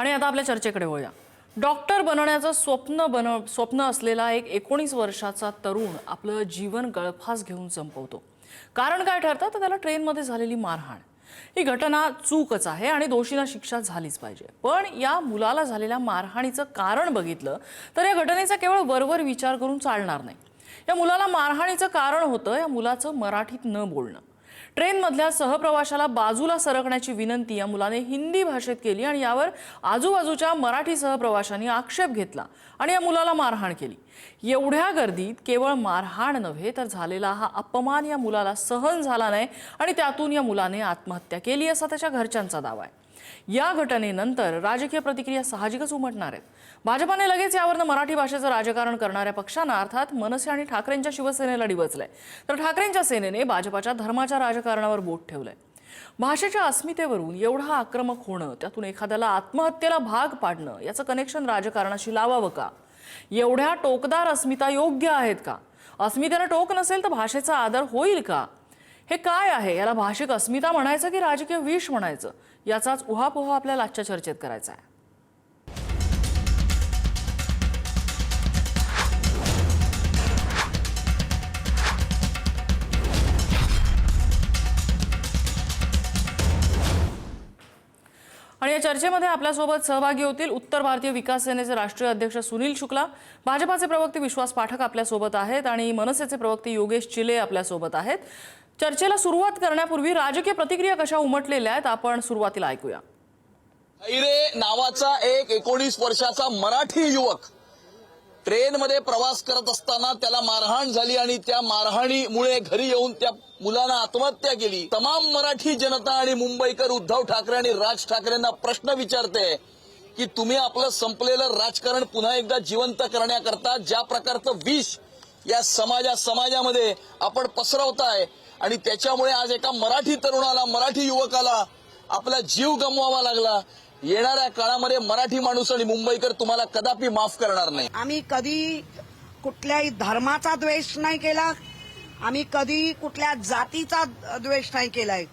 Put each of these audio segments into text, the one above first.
आणि आता आपल्या चर्चेकडे वळूया. डॉक्टर बनण्याचं स्वप्न बन स्वप्न असलेला एक एकोणीस वर्षाचा तरुण आपलं जीवन गळफास घेऊन संपवतो. कारण काय ठरतं? तर त्याला ट्रेनमध्ये झालेली मारहाण. ही घटना चूकच आहे आणि दोषींना शिक्षा झालीच पाहिजे. पण या मुलाला झालेल्या मारहाणीचं कारण बघितलं तर या घटनेचा केवळ वरवर विचार करून चालणार नाही. या मुलाला मारहाणीचं कारण होतं या मुलाचं मराठीत न बोलणं. ट्रेनमधल्या सहप्रवाशाला बाजूला सरकण्याची विनंती या मुलाने हिंदी भाषेत केली आणि यावर आजूबाजूच्या मराठी सहप्रवाशांनी आक्षेप घेतला आणि या मुलाला मारहाण केली. एवढ्या गर्दीत केवळ मारहाण नव्हे तर झालेला हा अपमान या मुलाला सहन झाला नाही आणि त्यातून या मुलाने आत्महत्या केली असा त्याच्या घरच्यांचा दावा आहे. या घटनेनंतर राजकीय प्रतिक्रिया साहजिकच उमटणार आहेत. भाजपाने लगेच यावरनं मराठी भाषेचं राजकारण करणाऱ्या पक्षांना अर्थात मनसे आणि ठाकरेंच्या शिवसेनेला डिवचलंय तर ठाकरेंच्या सेनेने भाजपाच्या धर्माच्या राजकारणावर बोट ठेवलंय. भाषेच्या अस्मितेवरून एवढा आक्रमक होणं त्यातून एखाद्याला आत्महत्येला भाग पाडणं याचं कनेक्शन राजकारणाशी लावावं का? एवढ्या टोकदार अस्मिता योग्य आहेत का? अस्मितेला टोक नसेल तर भाषेचा आदर होईल का? हे काय आहे? याला भाषिक अस्मिता म्हणायचं की राजकीय विष म्हणायचं? याचाच उहापोहा आपल्याला आजच्या चर्चेत करायचा आहे. आणि या चर्चेमध्ये आपल्यासोबत सहभागी होतील उत्तर भारतीय विकास सेनेचे राष्ट्रीय अध्यक्ष सुनील शुक्ला भाजपाचे प्रवक्ते विश्वास पाठक आपल्यासोबत आहेत आणि मनसेचे प्रवक्ते योगेश चिले आपल्यासोबत आहेत. चर्चेला सुरुवात करण्यापूर्वी राजकीय प्रतिक्रिया कशा उमटलेल्या आहेत आपण सुरुवातीला ऐकूया. नावाचा एक एकोणीस वर्षाचा मराठी युवक ट्रेनमध्ये प्रवास करत असताना त्याला मारहाण झाली आणि त्या मारहाणीमुळे घरी येऊन त्या मुलानं आत्महत्या केली. तमाम मराठी जनता आणि मुंबईकर उद्धव ठाकरे आणि राज ठाकरेंना प्रश्न विचारते की तुम्ही आपलं संपलेलं राजकारण पुन्हा एकदा जिवंत करण्याकरता ज्या प्रकारचं विष या समाजा समाजामध्ये आपण पसरवताय आणि त्याच्यामुळे आज एका मराठी तरुणाला मराठी युवकाला आपला जीव गमवावा लागला येणाऱ्या काळामध्ये मराठी माणूस आणि मुंबईकर तुम्हाला कदापि माफ करणार नाही. आम्ही कधी कुठल्याही धर्माचा द्वेष नाही केला. आम्ही कधी कुठल्या जातीचा द्वेष नाही केलाय.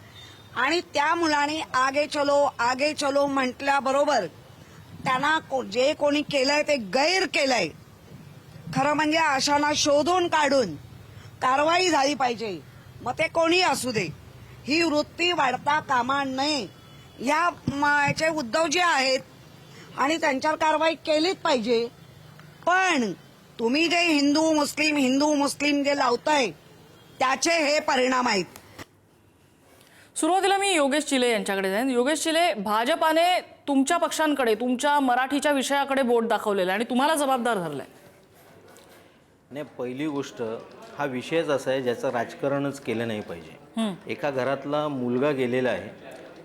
आणि त्या मुलाने आगे चलो आगे चलो म्हटल्याबरोबर त्यांना को- जे कोणी केलंय ते गैर केलंय. खरं म्हणजे अशांना शोधून काढून कारवाई झाली पाहिजे. मग ते कोणी असू दे. ही वृत्ती वाढता कामा नये. या याचे उद्धव जे आहेत आणि त्यांच्यावर कारवाई केलीच पाहिजे. पण तुम्ही जे हिंदू मुस्लिम हिंदू मुस्लिम जे लावताय त्याचे हे परिणाम आहेत. सुरुवातीला मी योगेश चिले यांच्याकडे जाईन. योगेश चिले भाजपाने तुमच्या पक्षांकडे तुमच्या मराठीच्या विषयाकडे बोट दाखवलेलं आहे आणि तुम्हाला जबाबदार धरलंय. नाही पहिली गोष्ट हा विषयच असा आहे ज्याचं राजकारणच केलं नाही पाहिजे. एका घरातला मुलगा गेलेला आहे.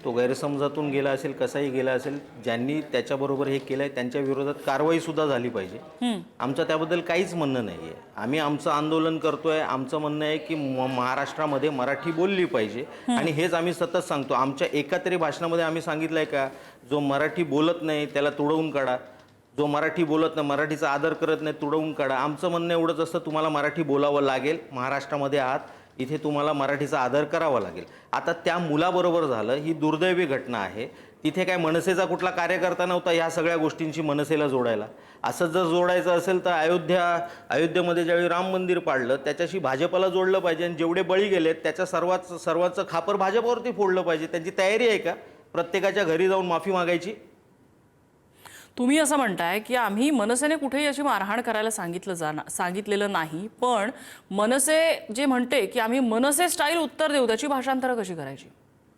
तो गैरसमजातून गेला असेल कसाही गेला असेल ज्यांनी त्याच्याबरोबर हे केलं आहे त्यांच्या विरोधात कारवाई सुद्धा झाली पाहिजे. आमचं त्याबद्दल काहीच म्हणणं नाही आहे आम्ही आमचं आंदोलन करतोय आमचं म्हणणं आहे की महाराष्ट्रामध्ये मराठी बोलली पाहिजे. आणि हेच आम्ही सतत सांगतो. आमच्या एका तरी भाषणामध्ये आम्ही सांगितलं आहे का जो मराठी बोलत नाही त्याला तुडवून काढा. जो मराठी बोलत नाही मराठीचा आदर करत नाही तुडवून काढा. आमचं म्हणणं एवढंच असतं तुम्हाला मराठी बोलावं लागेल. महाराष्ट्रामध्ये आहात इथे तुम्हाला मराठीचा आदर करावा लागेल. आता त्या मुलाबरोबर झालं ही दुर्दैवी घटना आहे. तिथे काय मनसेचा कुठला कार्यकर्ता नव्हता ह्या सगळ्या गोष्टींची मनसेला जोडायला. असं जर जोडायचं असेल तर अयोध्या अयोध्येमध्ये ज्यावेळी राम मंदिर पाडलं त्याच्याशी भाजपला जोडलं पाहिजे आणि जेवढे बळी गेलेत त्याच्या सर्वात सर्वांचं खापर भाजपवरती फोडलं पाहिजे. त्यांची तयारी आहे का? प्रत्येकाच्या घरी जाऊन माफी मागायची? तुम्ही असं म्हणताय की आम्ही मनसेने कुठेही अशी मारहाण करायला सांगितलं जाणार सांगितलेलं नाही पण मनसे जे म्हणते की आम्ही मनसे स्टाईल उत्तर देऊ त्याची भाषांतर कशी करायची?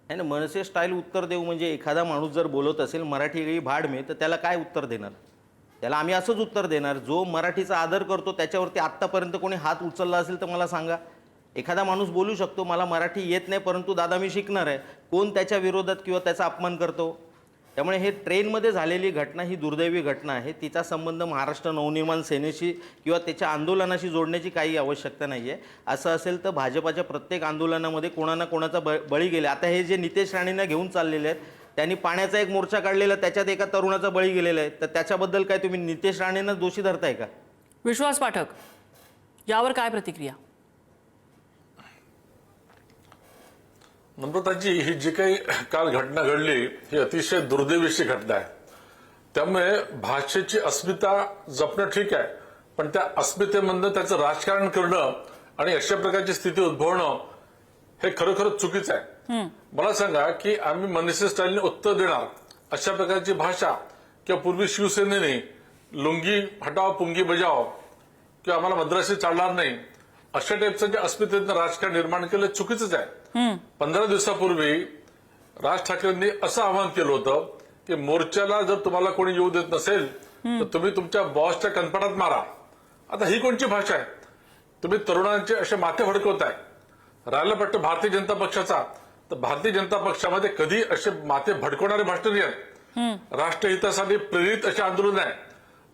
आहे ना मनसे स्टाईल उत्तर देऊ म्हणजे एखादा माणूस जर बोलत असेल मराठी काही भाड मे तर त्याला काय उत्तर देणार? त्याला आम्ही असंच उत्तर देणार जो मराठीचा आदर करतो त्याच्यावरती आत्तापर्यंत कोणी हात उचलला असेल तर मला सांगा. एखादा माणूस बोलू शकतो मला मराठी येत नाही परंतु दादा मी शिकणार आहे. कोण त्याच्या विरोधात किंवा त्याचा अपमान करतो? त्यामुळे हे ट्रेनमध्ये झालेली घटना ही दुर्दैवी घटना आहे. तिचा संबंध महाराष्ट्र नवनिर्माण सेनेशी किंवा त्याच्या आंदोलनाशी जोडण्याची काही आवश्यकता नाही आहे असं असेल तर भाजपाच्या प्रत्येक आंदोलनामध्ये कोणा ना कोणाचा ब बळी गेले. आता हे जे नितेश राणेंना घेऊन चाललेले आहेत त्यांनी पाण्याचा एक मोर्चा काढलेला त्याच्यात एका तरुणाचा बळी गेलेला आहे. तर त्याच्याबद्दल काय तुम्ही नितेश राणेंना दोषी धरताय का? विश्वास पाठक यावर काय प्रतिक्रिया? नम्रताजी ही जी काही काल घटना घडली ही अतिशय दुर्दैवीची घटना आहे. त्यामुळे भाषेची अस्मिता जपणं ठीक आहे पण त्या अस्मितेमधनं त्याचं राजकारण करणं आणि अशा प्रकारची स्थिती उद्भवणं हे खरोखरच चुकीचं आहे. मला सांगा की आम्ही मनसे स्टाईलने उत्तर देणार अशा प्रकारची भाषा किंवा पूर्वी शिवसेनेने लुंगी हटाव पुंगी बजाव किंवा आम्हाला मद्रासी चालणार नाही अशा टाईपचं जे अस्मितेतनं राजकारण निर्माण केलं चुकीचंच आहे. पंधरा दिवसापूर्वी राज ठाकरेंनी असं आवाहन केलं होतं की मोर्चाला जर तुम्हाला कोणी येऊ देत नसेल तर तुम्ही तुमच्या बॉसच्या कनपटात मारा. आता ही कोणची भाषा आहे? तुम्ही तरुणांचे असे माथे भडकवताय राहिलं पट्ट भारतीय जनता पक्षाचा. तर भारतीय जनता पक्षामध्ये कधी असे माथे भडकवणारे भाषण नाही आहेत राष्ट्रहितासाठी प्रेरित असे आंदोलन आहे.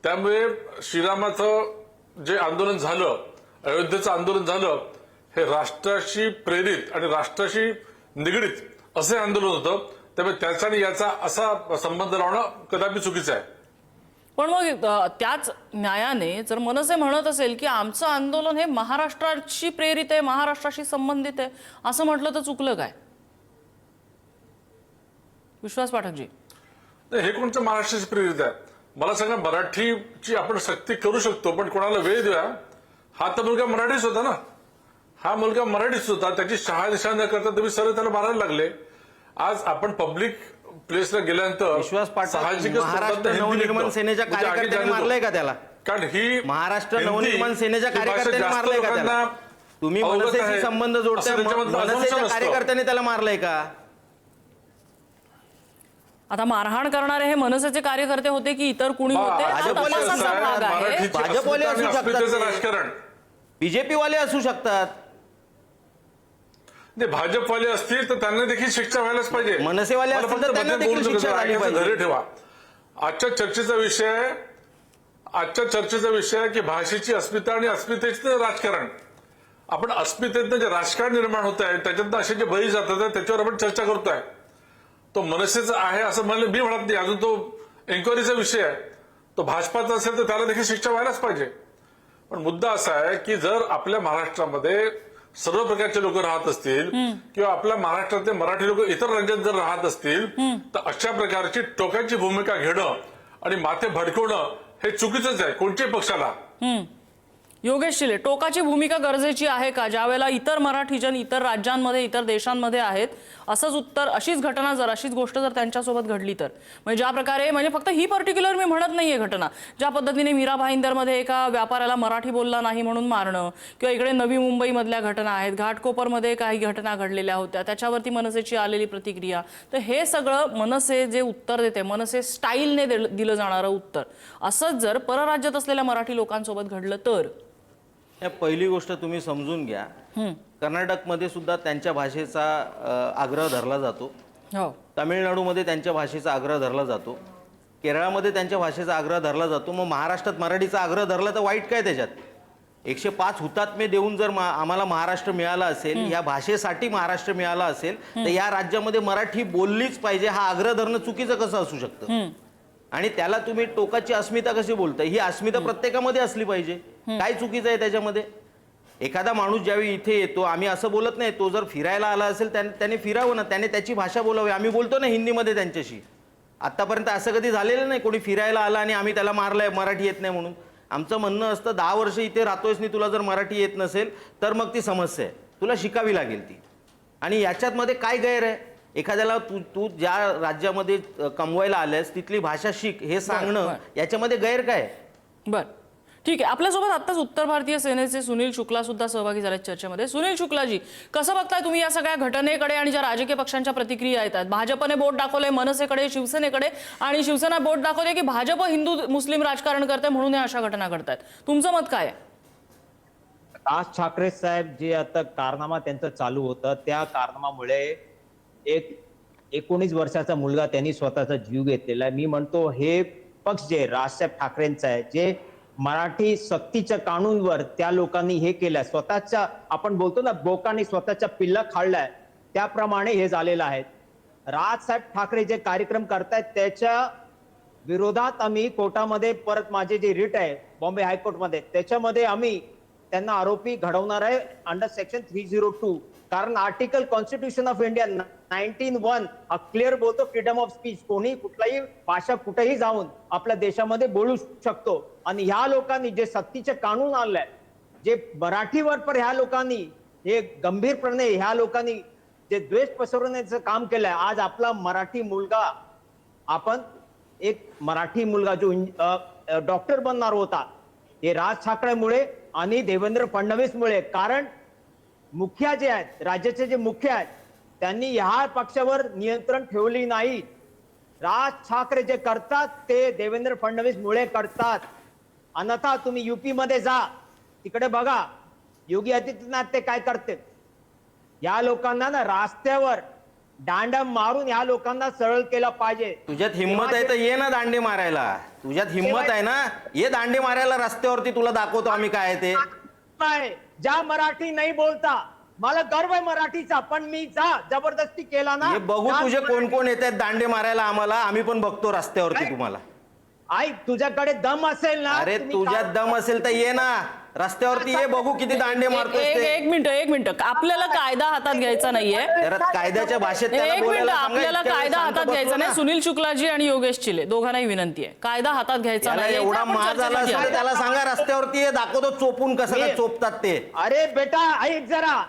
त्यामुळे श्रीरामाचं जे आंदोलन झालं अयोध्येचं आंदोलन झालं हे राष्ट्राशी प्रेरित आणि राष्ट्राशी निगडीत असे आंदोलन होतं. त्यामुळे त्याचा आणि याचा असा संबंध लावणं कदापि चुकीचं आहे. पण मग त्याच न्यायाने जर मनसे म्हणत असेल की आमचं आंदोलन हे महाराष्ट्राशी प्रेरित आहे महाराष्ट्राशी संबंधित आहे असं म्हटलं तर चुकलं काय? विश्वास पाठकजी. हे कोणतं महाराष्ट्राची प्रेरित आहे? मला सांगा मराठीची आपण सक्ती करू शकतो पण कोणाला वेळ देऊया हा तर मुलगा मराठीच होता ना हा मुलगा मराठीच होता त्याची शहानिशा न करता तुम्ही सरळ त्याला मारायला लागले आज आपण पब्लिक प्लेसला गेल्यानंतर विश्वास साहजिकच महाराष्ट्र नवनिर्माण. सेनेच्या म्हणजे कार्यकर्त्यांनी. मारलंय का त्याला कारण ही महाराष्ट्र नवनिर्माण सेनेच्या कार्यकर्त्यांनी मारलंय का त्याला तुम्ही मनसेशी. संबंध जोडताय मनसेच्या. कार्यकर्त्यांनी त्याला मारलंय का आता मारहाण करणारे हे मनसेचे कार्यकर्ते होते की इतर कुणी होते? हा भाजपवाले तपासाचा असं आहे, भाग आहे. मराठीची भाजपवाले अस्मिता आणि असू शकतात. अस्मितेचं ते. राजकारण. बीजेपी वाले असू शकतात. नाही भाजपवाले असतील तर त्यांना देखील शिक्षा व्हायलाच पाहिजे. मनसेवाले मला असतील फक्त तर त्यांना मध्ये देखील बोलू शिक्षा नका, झाली ऐकायचं पाहिजे. धैर्य ठेवा. आजच्या चर्चेचा विषय आहे आजच्या चर्चेचा विषय आहे की भाषेची अस्मिता आणि अस्मितेचं राजकारण. आपण अस्मितेतनं जे राजकारण निर्माण होत आहे त्याच्यातनं असे जे बळी जातात त्याच्यावर आपण चर्चा करतोय. तो मनसेचा आहे असं म्हणलं मी म्हणत नाही. अजून तो एन्क्वायरीचा विषय आहे. तो भाजपाचा असेल तर त्याला देखील शिक्षा व्हायलाच पाहिजे. पण मुद्दा असा आहे की जर आपल्या महाराष्ट्रामध्ये सर्व प्रकारचे लोक राहत असतील किंवा आपल्या महाराष्ट्रातले मराठी लोक इतर राज्यात जर राहत असतील तर अशा प्रकारची टोकाची भूमिका घेणं आणि माथे भडकवणं हे चुकीचंच आहे कोणत्याही पक्षाला. योगेश शिले टोकाची भूमिका गरजेची आहे का? ज्यावेळेला इतर मराठीजन इतर राज्यांमध्ये इतर देशांमध्ये आहेत असंच उत्तर अशीच घटना जर अशीच गोष्ट जर त्यांच्यासोबत घडली तर? म्हणजे ज्या प्रकारे म्हणजे फक्त ही पर्टिक्युलर मी म्हणत नाहीये घटना. ज्या पद्धतीने मीरा भाईंदरमध्ये एका व्यापाऱ्याला मराठी बोलला नाही म्हणून मारणं किंवा इकडे नवी मुंबईमधल्या घटना आहेत घाटकोपरमध्ये काही घटना घडलेल्या होत्या त्याच्यावरती मनसेची आलेली प्रतिक्रिया तर हे सगळं मनसे जे उत्तर देते मनसे स्टाईलने दिलं जाणारं उत्तर. असंच जर परराज्यात असलेल्या मराठी लोकांसोबत घडलं तर? या पहिली गोष्ट तुम्ही समजून घ्या. कर्नाटकमध्ये सुद्धा त्यांच्या भाषेचा आग्रह धरला जातो. हो. तामिळनाडूमध्ये त्यांच्या भाषेचा आग्रह धरला जातो. केरळामध्ये त्यांच्या भाषेचा आग्रह धरला जातो. मग महाराष्ट्रात मराठीचा आग्रह धरला तर वाईट काय त्याच्यात? एकशे पाच हुतात्मे देऊन जर मा- आम्हाला महाराष्ट्र मिळाला असेल या भाषेसाठी महाराष्ट्र मिळाला असेल तर या राज्यामध्ये मराठी बोललीच पाहिजे. हा आग्रह धरणं चुकीचं कसं असू शकतं? आणि त्याला तुम्ही टोकाची अस्मिता कशी बोलताय? ही अस्मिता प्रत्येकामध्ये असली पाहिजे. काय चुकीचं आहे त्याच्यामध्ये? एखादा माणूस ज्यावेळी इथे येतो आम्ही असं बोलत नाही तो जर फिरायला आला असेल त्याने त्याने फिरावं ना त्याने त्याची भाषा बोलावी. आम्ही बोलतो ना हिंदीमध्ये त्यांच्याशी. आतापर्यंत असं कधी झालेलं नाही कोणी फिरायला आला आणि आम्ही त्याला मारलंय मराठी येत नाही म्हणून. आमचं म्हणणं असतं दहा वर्ष इथे राहतोयस नाही तुला जर मराठी येत नसेल तर मग ती समस्या आहे. तुला शिकावी लागेल ती. आणि याच्यात मध्ये काय गैर आहे? एखाद्याला तू तू ज्या राज्यामध्ये कमवायला आल्यास तिथली भाषा शिक हे सांगणं. याच्यामध्ये गैर काय? बर. ठीक आहे आपल्यासोबत आत्ताच उत्तर भारतीय सेनेचे सुनील शुक्ला सुद्धा सहभागी झाले चर्चेमध्ये. सुनील शुक्लाजी कसं बघताय तुम्ही या सगळ्या घटनेकडे आणि ज्या राजकीय पक्षांच्या प्रतिक्रिया येतात? भाजपने बोट दाखवले मनसेकडे शिवसेनेकडे आणि शिवसेना बोट दाखवले की भाजप हिंदू मुस्लिम राजकारण करते म्हणून या अशा घटना घडतात तुमचं मत काय आहे? राज ठाकरे साहेब जे आता कारनामा त्यांचं चालू होतं त्या कारनामामुळे एक एकोणीस वर्षाचा मुलगा त्यांनी स्वतःचा जीव घेतलेला आहे. मी म्हणतो हे पक्ष जे राजसाहेब ठाकरेंचा आहे जे मराठी सक्तीच्या कानूनवर त्या लोकांनी हे केलं स्वतःच्या आपण बोलतो ना बोकांनी स्वतःच्या पिल्ला खाल्लाय. त्याप्रमाणे हे झालेलं आहे. राजसाहेब ठाकरे जे कार्यक्रम करतायत त्याच्या विरोधात आम्ही कोर्टामध्ये परत माझे जे रिट आहे बॉम्बे हायकोर्टमध्ये त्याच्यामध्ये आम्ही त्यांना आरोपी घडवणार आहे under section three zero two कारण article constitution of India nineteen one हा क्लिअर बोलतो फ्रीडम ऑफ स्पीच कोणी कुठलाही भाषा कुठेही जाऊन आपल्या देशामध्ये बोलू शकतो. आणि ह्या लोकांनी जे सक्तीचे कानून आणलंय जे मराठीवर पर ह्या लोकांनी हे गंभीरपणे ह्या लोकांनी जे द्वेष पसरवण्याचं काम केलंय आज आपला मराठी मुलगा आपण एक मराठी मुलगा जो डॉक्टर बनणार होता हे राज ठाकरेमुळे आणि देवेंद्र फडणवीसमुळे. कारण मुख्य जे आहेत राज्याचे जे मुख्य आहेत त्यांनी ह्या पक्षावर नियंत्रण ठेवली नाही. राज ठाकरे जे करतात ते देवेंद्र फडणवीस मुळे करतात. अन्यथा तुम्ही युपी मध्ये जा. तिकडे बघा. योगी आदित्यनाथ ते काय करते? या लोकांना ना रस्त्यावर दांडम मारून या लोकांना सरळ केलं पाहिजे. तुझ्यात हिंमत आहे तर ये ना दांडे मारायला. तुझ्यात हिंमत आहे ना? ये दांडे मारायला रस्त्यावरती तुला दाखवतो आम्ही काय ते. ज्या मराठी नाही बोलता मला गर्व आहे मराठीचा पण मी जा जबरदस्ती केला ना. हे बघू तुझे कोण कोण येत आहेत दांडे मारायला आम्हाला. आम्ही पण बघतो रस्त्यावरती काय? तुम्हाला. आई तुझ्याकडे दम असेल ना अरे तुम्ही तुझ्यात का- दम असेल तर ये ना. रस्त्यावरती ये बघू किती दांडे एक मारतोस एक- ते. एक मिनिट एक मिनिट. आपल्याला कायदा हातात घ्यायचा नाहीये. जरा कायद्याच्या भाषेत त्याला एक मिनिट बोलायला सांगा, आपल्याला इतक्या वेळ कायदा शांत हातात बसलो घ्यायचा नाही. ना. सुनील शुक्लाजी आणि योगेश चिले दोघांनाही विनंती आहे. कायदा हातात घ्यायचा त्याला नाही एवढा माज आला असेल. तर त्याला सांगा रस्त्यावरती ये दाखवतो चोपून कसं काय चोपतात ते. अरे बेटा ऐक जरा.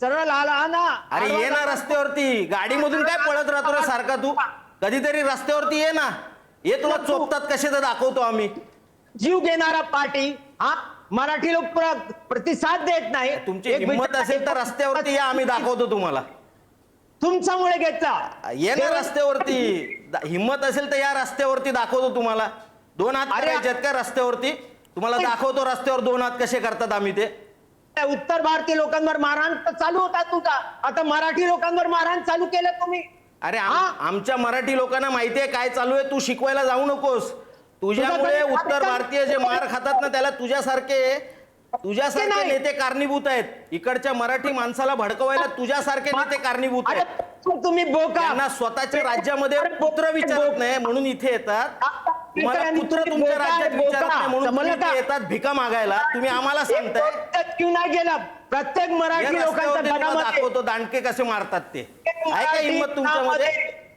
सरळ आला ना. अरे ये ना रस्त्यावरती. गाडीमधून काय पळत राहतो रे सारखा तू? कधीतरी रस्त्यावरती ये ना. ये तुला चोपतात कसे तर दाखवतो आम्ही. जीव घेणारा पार्टी हा? मराठी लोक प्र- प्रतिसाद देत नाही. तुमची एक हिंमत असेल तर रस्त्यावरती या आम्ही दाखवतो तुम्हाला. तुमच्यामुळे घेतला ये ना रस्त्यावरती. दा- हिंमत असेल तर या रस्त्यावरती दाखवतो तुम्हाला. दोन हात अरे- करायचे आहेत का रस्त्यावरती? तुम्हाला दाखवतो रस्त्यावर दोन हात कसे करतात आम्ही ते. उत्तर भारतीय लोकांवर मारहाण तर चालू होता तुझा आता मराठी लोकांवर मारहाण चालू केलं तुम्ही. अरे आम-? आमच्या मराठी लोकांना माहितीये काय चालू आहे? तू शिकवायला जाऊ नकोस. तुझ्यामुळे तुझ्याकडे उत्तर भारतीय जे मार खातात ना त्याला तुझ्यासारखे तुझ्यासारखे नाही. नेते कारणीभूत आहेत. इकडच्या मराठी माणसाला भडकवायला तुझ्यासारखे नेते कारणीभूत अरे आहेत तू- तुम्ही बोका. त्यांना स्वतःच्या राज्यामध्ये पुत्र विचारत. नाही म्हणून इथे येतात. तुम्हाला तुम्ही पुत्र तुमच्या राज्यात. विचारत नाही म्हणून तुम्ही? येतात भिका मागायला. तुम्ही आम्हाला सांगताय. नाही गेला? प्रत्येक मराठी घरामध्ये दाखवतो दांडके कसे मारतात ते. आहे का हिंमत तुमच्यामध्ये?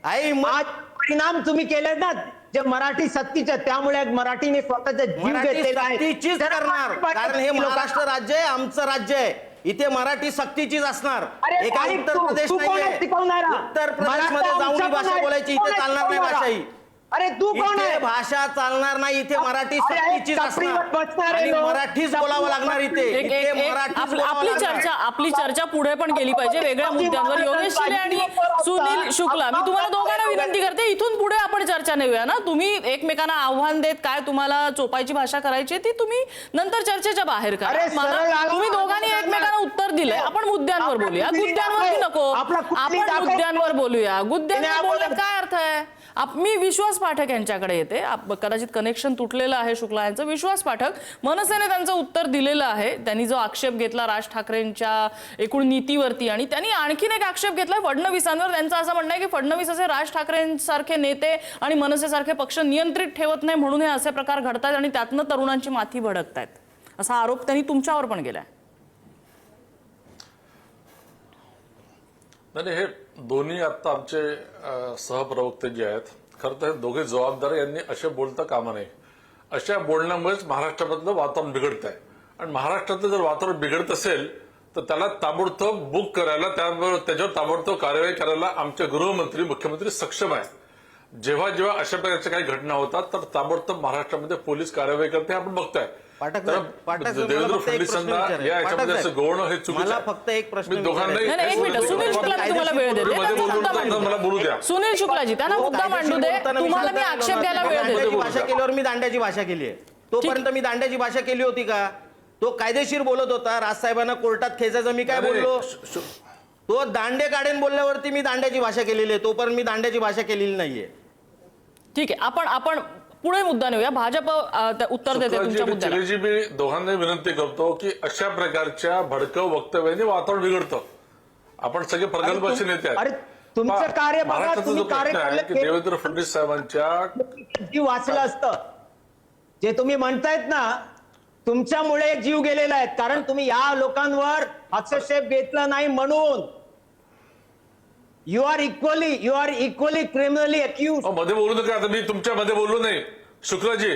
आहे हिंमत? परिणाम तुम्ही केले ना जे मराठी सक्तीचे त्यामुळे मराठीने स्वतःचा जीव मराठी घेतलेला आहे. करणार. कारण हे महाराष्ट्र राज्य आहे आमचं राज्य आहे. इथे मराठी सक्तीचीच असणार. एका उत्तर प्रदेश नाहीये? उत्तर प्रदेशमध्ये जाऊन भाषा. बोलायची इथे चालणार नाही? भाषा ही अरे तू कोण इथे आहे? भाषा चालणार नाही इथे मराठी अरे, सक्तीचीच टपरीवर असणार बसणारे आणि लोक, मराठीच बोलावं लागणार इथे. एक- इथे एक- एक- मराठीच आपली बोलावं आपली लागणार. चर्चा आपली चर्चा पुढे पण गेली पाहिजे वेगळ्या मुद्द्यांवर. योगेश शिले आणि सुनील शुक्ला. मी तुम्हाला दोघांना विनंती करते इथून पुढे आपण चर्चा नेऊया ना. तुम्ही एकमेकांना आव्हान देत काय तुम्हाला चोपायची भाषा करायची आहे ती तुम्ही नंतर चर्चेच्या बाहेर करा. अरे, सरळ मला आला- तुम्ही दोघांनी एकमेकांना उत्तर दिलंय. आपण मुद्द्यांवर आपला बोलूया कुठली दाखव. नको. आपला कुठली आपण. मुद्द्यांवर बोलूया. आपण- बोलण्यात काय अर्थ आहे? आप- मी विश्वास पाठक यांच्याकडे येते. आप- कदाचित कनेक्शन तुटलेलं आहे शुक्ला यांचं. विश्वास पाठक मनसेने त्यांचं उत्तर दिलेलं आहे. त्यांनी जो आक्षेप घेतला राज ठाकरेंच्या एकूण नीतीवरती आणि त्यांनी आणखीन एक आक्षेप घेतला फडणवीसांवर. त्यांचं असं म्हणणं आहे की फडणवीस असे राज ठाकरेंसारखे नेते आणि मनसेसारखे पक्ष नियंत्रित ठेवत नाही म्हणून हे असे प्रकार घडतात आणि त्यातनं तरुणांची माथी भडकतायत. असा आरोप त्यांनी तुमच्यावर पण केला आहे नाही, हे दोन्ही आता आमचे सहप्रवक्ते जे आहेत खरं तर हे दोघे जबाबदार यांनी असे बोलता कामा नये. अशा बोलण्यामुळेच महाराष्ट्रामधलं वातावरण बिघडत आहे आणि महाराष्ट्रातलं जर वातावरण बिघडत असेल तर त्याला ताबडतोब बुक करायला त्याबरोबर त्याच्यावर ताबडतोब कार्यवाही करायला आमचे गृहमंत्री मुख्यमंत्री सक्षम आहेत. जेव्हा जेव्हा अशा प्रकारच्या काही घटना होतात तर ताबडतोब महाराष्ट्रामध्ये पोलीस कारवाई करते आपण बघतोय. पाठक तर पाठक साहेब, देवेंद्र मला फक्त एक प्रश्न फडणवीसांना विचारायचा या आहे. याच्यामध्ये पाठक असं साहेब, गोवणं हे चुकीचं मला आहे. फक्त एक प्रश्न मी दोघांनाही- नाही, नाही, एक मिनिट. सुनील शुक्ला मी तुम्हाला वेळ देते. मध्ये त्यांचा बोलू मुद्दा नका, मांडू मला बोलू द्या. सुनील शुक्लाजी त्यांना मुद्दा मांडू दे. तुम्हाला मी आक्षेप द्यायला वेळ देते. दांड्याची भाषा केल्यावर मी दांड्याची भाषा केली आहे. तोपर्यंत मी दांड्याची भाषा केली होती का? तो कायदेशीर बोलत होता. राजसाहेबांना कोर्टात खेचायचं मी काय अरे, बोललो? श- श- तो दांडे काढेन बोलल्यावरती मी दांड्याची भाषा केलेली आहे. तोपर्यंत मी दांड्याची भाषा केलेली नाहीये. ठीक आहे. आपण आपण पुढे मुद्दा नेऊया. भाजप उत्तर देते तुमच्या मुद्द्याला. मी दोघांना विनंती करतो की अशा प्रकारच्या भडकव वक्तव्याने वातावरण बिघडतं. आपण सगळे प्रगल्भ असे नेते आहेत. अरे, तुमचं कार्य बघा, महाराष्ट्राचा तुम्ही जो प्रश्न कार्य आहे की केलं- देवेंद्र फडणवीस साहेबांच्या जीव वाचलं असतं. जे तुम्ही म्हणतायत ना तुमच्यामुळे जीव गेलेला आहे. कारण तुम्ही या लोकांवर हस्तक्षेप घेतला नाही म्हणून. You are equally you are equally criminally accuse अहो, मध्ये बोलू नका आता मी तुमच्या मध्ये बोललो नाही. शुक्लाजी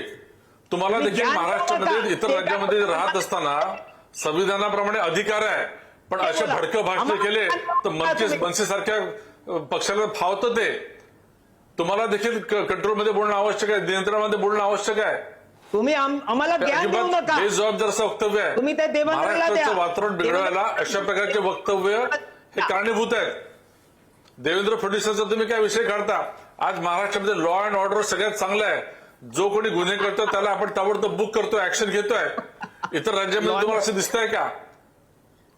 तुम्हाला तुम्ही देखील ज्ञान महाराष्ट्रामध्ये. इतर ते राज्यामध्ये राहत असताना संविधानाप्रमाणे अधिकार आहे. पण ते असे बोला. भडकं भाषण आम्हाला- केले तर मनसे तुम्ही- मनसेसारख्या अ, पक्षाला फावतं ते. तुम्हाला देखील कंट्रोलमध्ये बोलणं आवश्यक आहे नियंत्रणामध्ये बोलणं आवश्यक आहे. तुम्ही आम- आम्हाला ज्ञान देऊ अजिबात नका वक्तव्य आहे. तुम्ही ते देवेंद्रला द्या. महाराष्ट्राचं वातावरण बिघडवायला अशा प्रकारचे वक्तव्य हे कारणीभूत आहेत. देवेंद्र फडणवीसांचा तुम्ही काय विषय काढता? आज महाराष्ट्रामध्ये लॉ अँड ऑर्डर सगळ्यात चांगलं आहे. जो कोणी गुन्हे करतो त्याला आपण ताबडतोब बुक करतोय ऍक्शन घेतोय. इतर राज्यामध्ये तुम्हाला असं दिसतंय का?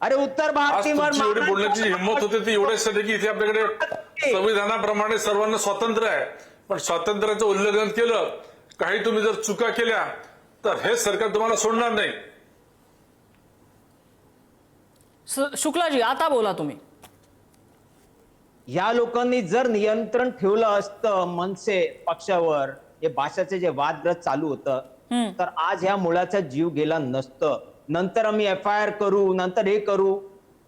अरे उत्तर भारतीवर एवढी बोलण्याची हिंमत होती ती एवढ्यासाठी की इथे आपल्याकडे संविधानाप्रमाणे सर्वांना स्वातंत्र्य आहे. पण स्वातंत्र्याचं उल्लंघन केलं काही तुम्ही जर चुका केल्या तर हे सरकार तुम्हाला सोडणार नाही. स- शुक्लाजी आता बोला तुम्ही. या लोकांनी जर नियंत्रण ठेवलं असतं मनसे पक्षावर हे भाषाचे जे वादग्रस्त चालू होतं तर आज ह्या मुलाचा जीव गेला नसतं. नंतर आम्ही एफ आय आर करू नंतर हे करू.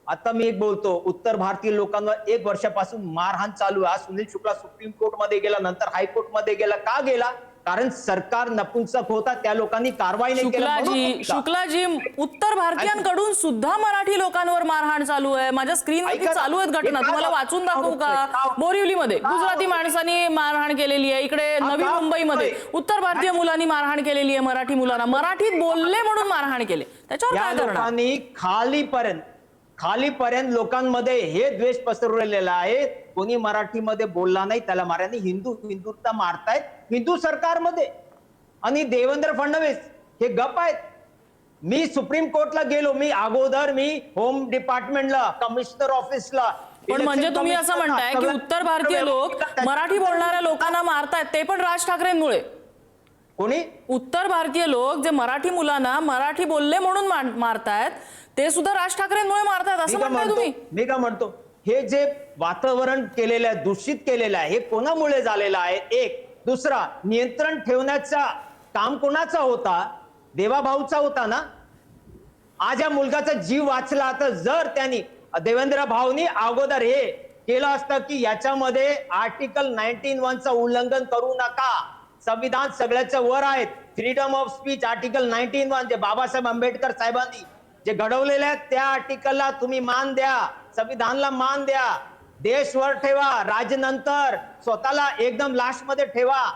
आता मी एक बोलतो उत्तर भारतीय लोकांवर एक वर्षापासून मारहाण चालू आहे. आज सुनील शुक्ला सुप्रीम कोर्टमध्ये गेला नंतर हायकोर्टमध्ये गेला का गेला? कारण सरकार नपुंसक होता त्या लोकांनी कारवाई नाही केली शुक्लाजी उत्तर भारतीयांकडून सुद्धा मराठी लोकांवर मारहाण चालू आहे. माझ्या स्क्रीनवरती ऐका ना. चालू आहेत घटना. तुम्हाला? वाचून दाखवू का? बोरिवलीमध्ये गुजराती? माणसांनी मारहाण केलेली आहे. इकडे नवी मुंबईमध्ये? उत्तर भारतीय मुलांनी मारहाण केलेली आहे मराठी मुलांना. मराठीत बोलले म्हणून मारहाण केले. त्याच्यावर काय करणार? खालीपर्यंत खालीपर्यंत लोकांमध्ये हे द्वेष पसरवलेला आहे. कोणी मराठीमध्ये बोलला नाही. त्याला मारायनी हिंदू हिंदुत्व मारतायत. हिंदू सरकारमध्ये. आणि देवेंद्र फडणवीस हे गप आहेत. मी सुप्रीम कोर्टला गेलो मी अगोदर मी होम डिपार्टमेंटला कमिशनर ऑफिसला पण म्हणजे तुम्ही असं म्हणताय की उत्तर भारतीय लोक मराठी बोलणाऱ्या लोकांना मारतायत ते पण राज ठाकरेंमुळे. कोणी? उत्तर भारतीय लोक जे मराठी मुलांना मराठी बोलले म्हणून मारतायत ते सुद्धा राज ठाकरेंमुळे मारतायत असं म्हणताय म्हणतो? तुम्ही? मी का म्हणतो? हे जे वातावरण केलेलं आहे दूषित केलेलं आहे हे कोणामुळे झालेलं आहे? एक दुसरा नियंत्रण ठेवण्याचा काम कोणाचा होता? देवाभाऊचा होता ना? आज या मुलगाचा जीव वाचला तर जर त्यांनी देवेंद्र भाऊनी अगोदर हे केलं असतं की याच्यामध्ये आर्टिकल नाईन्टीन वनचं उल्लंघन करू नका. संविधान सगळ्याच्या वर आहेत. Freedom of speech article nineteen one जे बाबासाहेब आंबेडकर साहेबांनी जे घडवलेले आहेत त्या आर्टिकलला तुम्ही मान द्या. संविधानला मान द्या. देश वर ठेवा राज्य नंतर स्वतःला एकदम लास्टमध्ये ठेवा.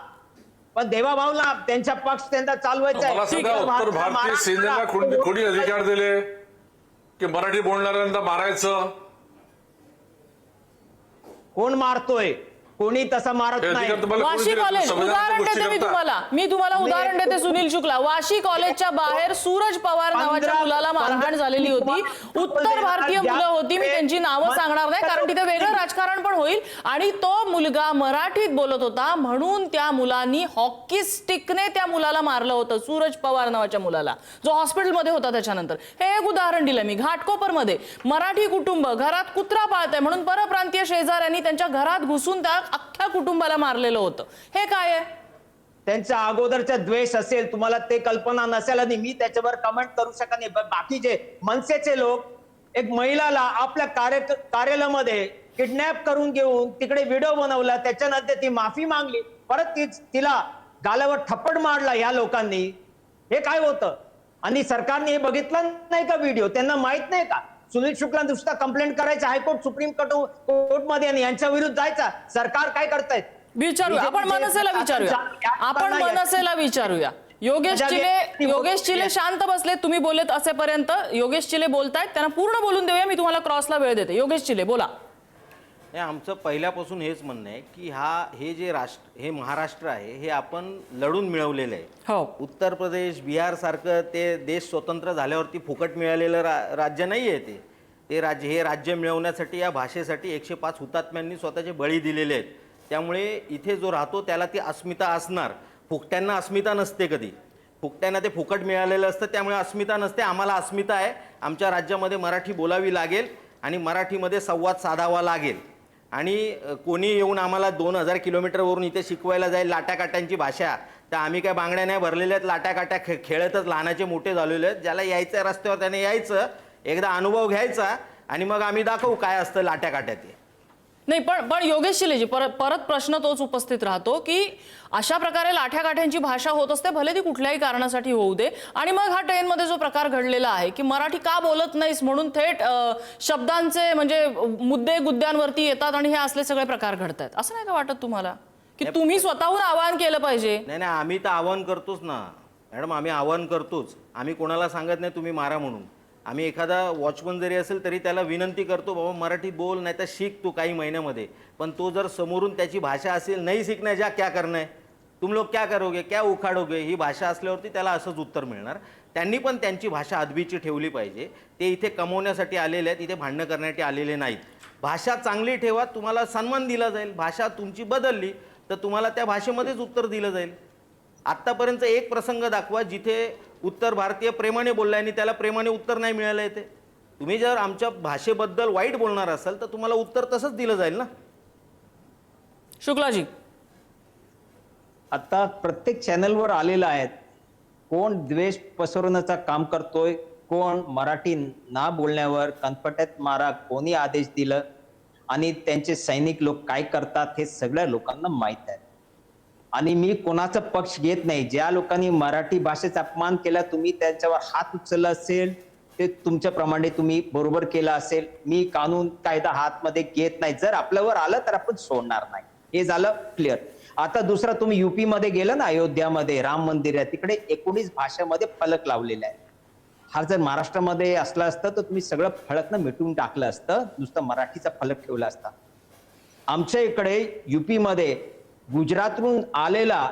पण देवाभाऊला त्यांचा पक्ष त्यांचा चालवायचा आहे. कोणी अधिकार दिले? की मराठी बोलणाऱ्यांना मारायचं? कोण मारतोय? कोणी तसा मारत नाही. वाशी? कॉलेज उदाहरण देते मी. तुम्हाला. मी तुम्हाला उदाहरण देते सुनील शुक्ला. वाशी कॉलेजच्या बाहेर सूरज पवार नावाच्या मुलाला मारहाण झालेली होती. उत्तर भारतीय मुलं होती. मी त्यांची नावं सांगणार नाही कारण तिथे वेगळं राजकारण पण होईल. आणि तो मुलगा मराठीत बोलत होता. म्हणून त्या मुलांनी हॉकी स्टिकने त्या मुलाला मारलं होतं सूरज पवार नावाच्या मुलाला. जो हॉस्पिटलमध्ये होता त्याच्यानंतर. हे एक उदाहरण दिलं मी. घाटकोपरमध्ये मराठी कुटुंब घरात कुत्रा पाळतंय म्हणून परप्रांतीय शेजाऱ्यांनी त्यांच्या घरात घुसून त्या अख्ख्या कुटुंबाला मारलेलं होतं. हे काय आहे? त्यांचा अगोदरचा द्वेष असेल तुम्हाला ते कल्पना नसेल आणि मी त्याच्यावर कमेंट करू शकत नाही. बाकीचे मनसेचे लोक एक महिलाला आपल्या कार्य कार्यालयामध्ये किडनॅप करून घेऊन तिकडे व्हिडिओ बनवला त्याच्यानंतर ती माफी मागली. परत ती तिला गालावर थप्पड मारला या लोकांनी. हे काय होतं? आणि सरकारने हे बघितलं नाही का व्हिडिओ त्यांना माहीत नाही का? सुनील शुक्ला नुसता कंप्लेंट करायचं हायकोर्ट सुप्रीम कोर्ट कोर्टमध्ये आणि यांच्या विरुद्ध जायचा. सरकार काय करतायत विचारूया. आपण मनसेला विचारूया. आपण. मनसेला विचारूया. योगेश चिले योगेश चिले शांत बसले तुम्ही बोलत असेपर्यंत योगेश चिले बोलतायत त्यांना पूर्ण बोलून देऊया मी तुम्हाला क्रॉसला वेळ देते. योगेश चिले बोला. हे आमचं पहिल्यापासून हेच म्हणणं आहे की हा हे जे राष्ट्र हे महाराष्ट्र आहे हे आपण लढून मिळवलेलं आहे. हो. उत्तर प्रदेश बिहार सारखं ते देश स्वतंत्र झाल्यावरती फुकट मिळालेलं रा राज्य नाही आहे ते. ते राज्य हे राज्य मिळवण्यासाठी या भाषेसाठी एकशे पाच हुतात्म्यांनी स्वतःचे बळी दिलेले आहेत. त्यामुळे इथे जो राहतो त्याला ती अस्मिता असणार. फुकट्यांना अस्मिता नसते कधी. फुकट्यांना ते फुकट मिळालेलं असतं त्यामुळे अस्मिता नसते. आम्हाला अस्मिता आहे. आमच्या राज्यामध्ये मराठी बोलावी लागेल आणि मराठीमध्ये संवाद साधावा लागेल. आणि कोणी येऊन आम्हाला दोन हजार किलोमीटरवरून इथे शिकवायला जाईल लाट्याकाट्यांची भाषा तर आम्ही काय बांगड्या नाही भरलेल्या आहेत लाट्या काट्या खे खेळतच लहानाचे मोठे झालेले आहेत ज्याला यायचं रस्त्यावर त्याने यायचं एकदा अनुभव घ्यायचा आणि मग आम्ही दाखवू काय असतं लाट्या काट्या ते. नाही पण पण योगेश शिलेजी परत परत प्रश्न तोच उपस्थित राहतो की अशा प्रकारे लाठ्या काठ्यांची भाषा होत असते भले ती कुठल्याही कारणासाठी होऊ दे. आणि मग हा ट्रेनमध्ये जो प्रकार घडलेला आहे की मराठी का बोलत नाहीस म्हणून थेट शब्दांचे म्हणजे मुद्दे गुद्द्यांवरती येतात आणि हे असले सगळे प्रकार घडतात असं नाही का वाटत तुम्हाला? की तुम्ही स्वतःहून आवाहन केलं पाहिजे? नाही नाही आम्ही तर आवाहन करतोच ना. मॅडम आम्ही आवाहन करतोच. आम्ही कोणाला सांगत नाही तुम्ही मारा म्हणून. आम्ही एखादा वॉचमन जरी असेल तरी त्याला विनंती करतो बाबा मराठी बोल नाही तर शिक तू काही महिन्यामध्ये. पण तो जर समोरून त्याची भाषा असेल नाही शिकण्याच्या जा क्या करणं आहे तुम लोक क्या करोगे? क्या उखाडोगे? ही भाषा असल्यावरती त्याला असंच उत्तर मिळणार. त्यांनी पण त्यांची भाषा अदबीची ठेवली पाहिजे. ते इथे कमवण्यासाठी आलेले आहेत इथे भांडणं करण्यासाठी आलेले नाहीत. भाषा चांगली ठेवा तुम्हाला सन्मान दिला जाईल. भाषा तुमची बदलली तर तुम्हाला त्या भाषेमध्येच उत्तर दिलं जाईल. आत्तापर्यंत एक प्रसंग दाखवा जिथे उत्तर भारतीय प्रेमाने बोललाय आणि त्याला प्रेमाने उत्तर नाही मिळालं आहे ते तुम्ही जर आमच्या भाषेबद्दल वाईट बोलणार असाल तर तुम्हाला उत्तर तसंच दिलं जाईल ना? शुक्लाजी. आता प्रत्येक चॅनलवर आलेला आहेत कोण द्वेष पसरवण्याचं काम करतोय कोण मराठी ना बोलण्यावर कनपट्यात मारा कोणी आदेश दिलं आणि त्यांचे सैनिक लोक काय करतात हे सगळ्या लोकांना माहीत आहे. आणि मी कोणाचा पक्ष घेत नाही. ज्या लोकांनी मराठी भाषेचा अपमान केला तुम्ही त्यांच्यावर हात उचलला असेल ते तुमच्याप्रमाणे तुम्ही बरोबर केला असेल. मी कानून कायदा हातमध्ये घेत नाही. जर आपल्यावर आलं तर आपण सोडणार नाही. हे झालं क्लिअर आता दुसरा तुम्ही युपी मध्ये गेलं ना अयोध्यामध्ये राम मंदिर आहे. तिकडे एकोणीस भाषेमध्ये फलक लावलेला आहे हा जर महाराष्ट्रामध्ये असला असतं तर तुम्ही सगळं फलक ना मिटून टाकलं असतं. नुसतं मराठीचा फलक ठेवला असता. आमच्या इकडे युपीमध्ये गुजरातहून आलेला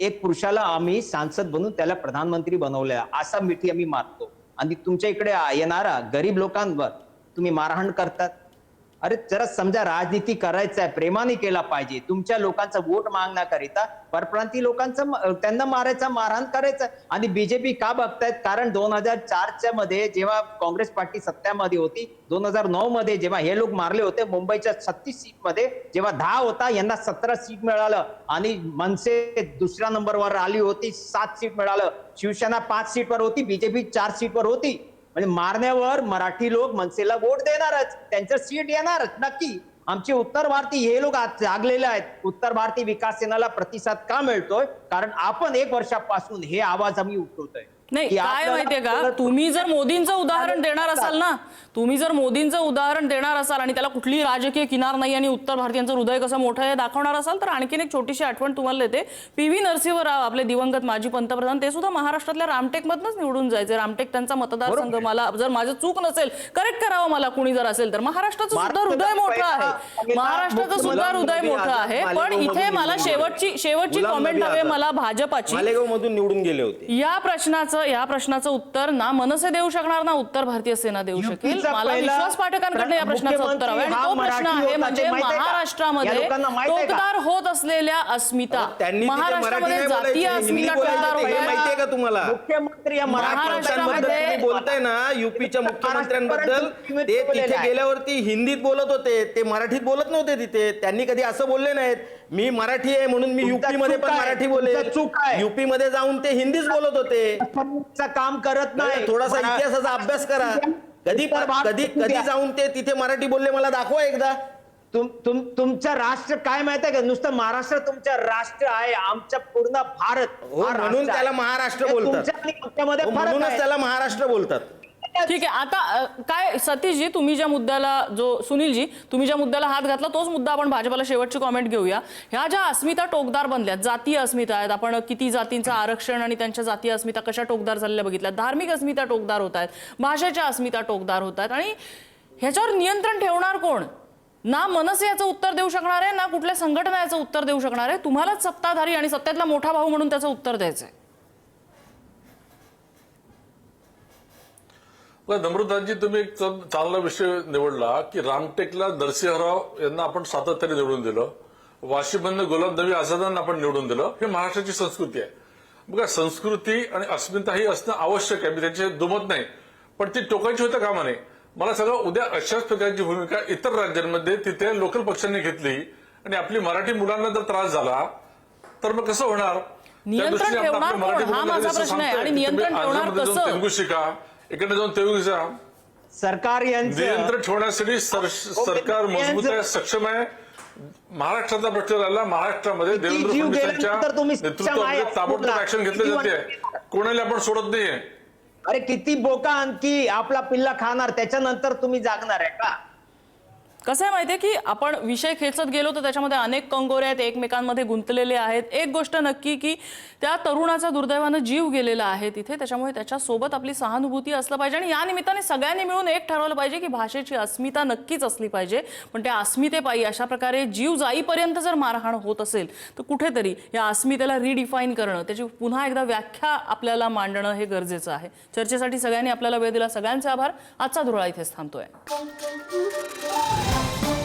एक पुरुषाला आम्ही सांसद बनून त्याला प्रधानमंत्री बनवलेला असा मिठी आम्ही मारतो आणि तुमच्या इकडे येणारा गरीब लोकांवर तुम्ही मारहाण करतात. अरे जरा समजा राजनीती करायचं आहे प्रेमाने केला पाहिजे. तुमच्या लोकांचा वोट मागण्याकरिता परप्रांती लोकांचं म- त्यांना मारायचा मारहाण करायचं. आणि बीजेपी का बघतायत? कारण दोन हजार चारच्या मध्ये जेव्हा काँग्रेस पार्टी सत्यामध्ये होती दोन हजार नऊ मध्ये जेव्हा हे लोक मारले होते मुंबईच्या छत्तीस सीटमध्ये जेव्हा दहा होता यांना सतरा सीट मिळालं. आणि मनसे दुसऱ्या नंबरवर आली होती सात सीट मिळालं. शिवसेना पाच सीटवर होती बीजेपी चार सीटवर होती. म्हणजे मारण्यावर मराठी लोक मनसेला वोट देणारच. त्यांचं सीट येणारच नक्की. आमचे उत्तर भारतीय हे लोक आज जागलेले आहेत. उत्तर भारतीय विकास सेनाला प्रतिसाद का मिळतोय? कारण आपण एक वर्षापासून हे आवाज आम्ही उठवतोय. नाही की काय आपल्याला माहितीये का? तुम्ही जर मोदींचं उदाहरण देणार असाल ना तुम्ही जर मोदींचं उदाहरण देणार असाल आणि त्याला कुठलीही राजकीय किनार नाही आणि उत्तर भारतीयांचं हृदय कसं मोठं आहे दाखवणार असाल तर आणखीन एक छोटीशी आठवण तुम्हाला देते. पी व्ही नरसिंहराव आपले दिवंगत माजी पंतप्रधान ते सुद्धा महाराष्ट्रातल्या रामटेक मधनच निवडून जायचे. रामटेक त्यांचा मतदारसंघ मला जर माझं चूक नसेल करेक्ट करावं मला कुणी जर असेल तर महाराष्ट्राचं सुद्धा महाराष्ट्राचा हृदय मोठं पहिला- आहे. पहिला महाराष्ट्राचं सुद्धा हृदय मोठं आझाद आहे पण मालेगावमधून इथे मला निवडून शेवटची शेवटची गुलाम कॉमेंट हवे आझाद. मला भाजपाची. मालेगाव मधून निवडून गेले होते. या प्रश्नाचं या प्रश्नाचं उत्तर ना मनसे देऊ शकणार ना उत्तर भारतीय सेना देऊ शकेल मला विश्वास पाठकांकडनं या प्रश्नाचं उत्तर हवं आणि तो हा प्रश्न आहे म्हणजे महाराष्ट्रामध्ये? टोकदार होत असलेल्या अस्मिता महाराष्ट्रामध्ये जातीय अस्मिता टोकदार. हे माहितीये का तुम्हाला मुख्यमंत्री या महाराष्ट्रामध्ये- बोलताय ना युपीच्या मुख्यमंत्र्यांबद्दल ते तिथे गेल्यावरती हिंदीत बोलत होते ते मराठीत बोलत नव्हते तिथे त्यांनी कधी असं बोलले नाहीत मी मराठी आहे म्हणून मी युपी मध्ये पण. मराठी बोले चूक आहे. युपी मध्ये जाऊन ते हिंदीच बोलत होते चं काम करत नाही थोडासा इतिहासाचा अभ्यास करा. कधी कधी कधी जाऊन ते तिथे मराठी बोलले मला दाखवा एकदा. तुम तुम तुमचं राष्ट्र काय माहीत आहे का? नुसतं महाराष्ट्र तुमचं राष्ट्र आहे. आमचं पूर्ण भारत हो हा म्हणून राष्ट्र त्याला. महाराष्ट्र हे बोलतात. हो. त्याला महाराष्ट्र बोलतात. ठीक आहे आता अ, काय सतीशजी तुम्ही ज्या मुद्द्याला जो सुनीलजी तुम्ही ज्या मुद्द्याला हात घातला तोच मुद्दा आपण भाजपाला शेवटची कॉमेंट घेऊया. ह्या ज्या अस्मिता टोकदार बनल्यात जातीय अस्मिता आहेत आपण किती जातींचं आरक्षण आणि त्यांच्या जातीय अस्मिता कशा टोकदार झालेल्या बघितल्या धार्मिक अस्मिता टोकदार होत आहेत भाषेच्या अस्मिता टोकदार होत आहेत आणि ह्याच्यावर नियंत्रण ठेवणार कोण? ना मनसे याचं उत्तर देऊ शकणार आहे ना कुठल्या संघटना याचं उत्तर देऊ शकणार आहे. तुम्हालाच सत्ताधारी आणि सत्तेतला मोठा भाऊ म्हणून त्याचं उत्तर द्यायचं आहे नम्रताजी तुम्ही एक चांगला विषय निवडला की रामटेकला नरसिंहराव यांना आपण सातत्याने निवडून दिलं. वाशिममधनं गुलाम नबी आझादांना आपण निवडून दिलं. हे महाराष्ट्राची संस्कृती आहे. बघा संस्कृती आणि अस्मिता ही असणं आवश्यक आहे. मी त्याची दुमत नाही. पण ती टोकायची होतं कामा नये मला सगळं उद्या अशाच प्रकारची भूमिका इतर राज्यांमध्ये तिथे लोकल पक्षांनी घेतली आणि आपली मराठी मुलांना जर त्रास झाला तर मग कसं होणार? नियंत्रण ठेवणार? हा माझा प्रश्न आहे. आणि नियंत्रण ठेवणार कसं? तेलुगू शिका इकडे जाऊन तेलुगू शिका सरकार यांचं नियंत्रण ठेवण्यासाठी सर- सरकार मजबूत आहे सक्षम आहे महाराष्ट्राचा प्रश्न राहिला महाराष्ट्रामध्ये देवेंद्र जीव फडणवीसांच्या गेल्यानंतर तुम्ही सक्षम नेतृत्वामध्ये ताबडतोब. ऍक्शन घेतली किती जाते? कोणाला आपण सोडत नाहीये अरे किती बोका आणखी आपला पिल्ला खाणार त्याच्यानंतर तुम्ही जागणार आहे का कसं आहे माहिती आहे की आपण विषय खेचत गेलो तर त्याच्यामध्ये अनेक कंगोरे आहेत एकमेकांमध्ये गुंतलेले आहेत. एक गोष्ट नक्की की त्या तरुणाचा दुर्दैवानं जीव गेलेला आहे तिथे. त्याच्यामुळे त्याच्यासोबत आपली सहानुभूती असलं पाहिजे आणि या निमित्ताने सगळ्यांनी मिळून एक ठरवलं पाहिजे की भाषेची अस्मिता नक्कीच असली पाहिजे. पण त्या अस्मितेपायी अशा प्रकारे जीव जाईपर्यंत जर मारहाण होत असेल तर कुठेतरी या अस्मितेला रिडिफाईन करणं त्याची पुन्हा एकदा व्याख्या आपल्याला मांडणं हे गरजेचं आहे. चर्चेसाठी सगळ्यांनी आपल्याला वेळ दिला. सगळ्यांचे आभार. आजचा धुळा इथेच थांबतोय. Bye.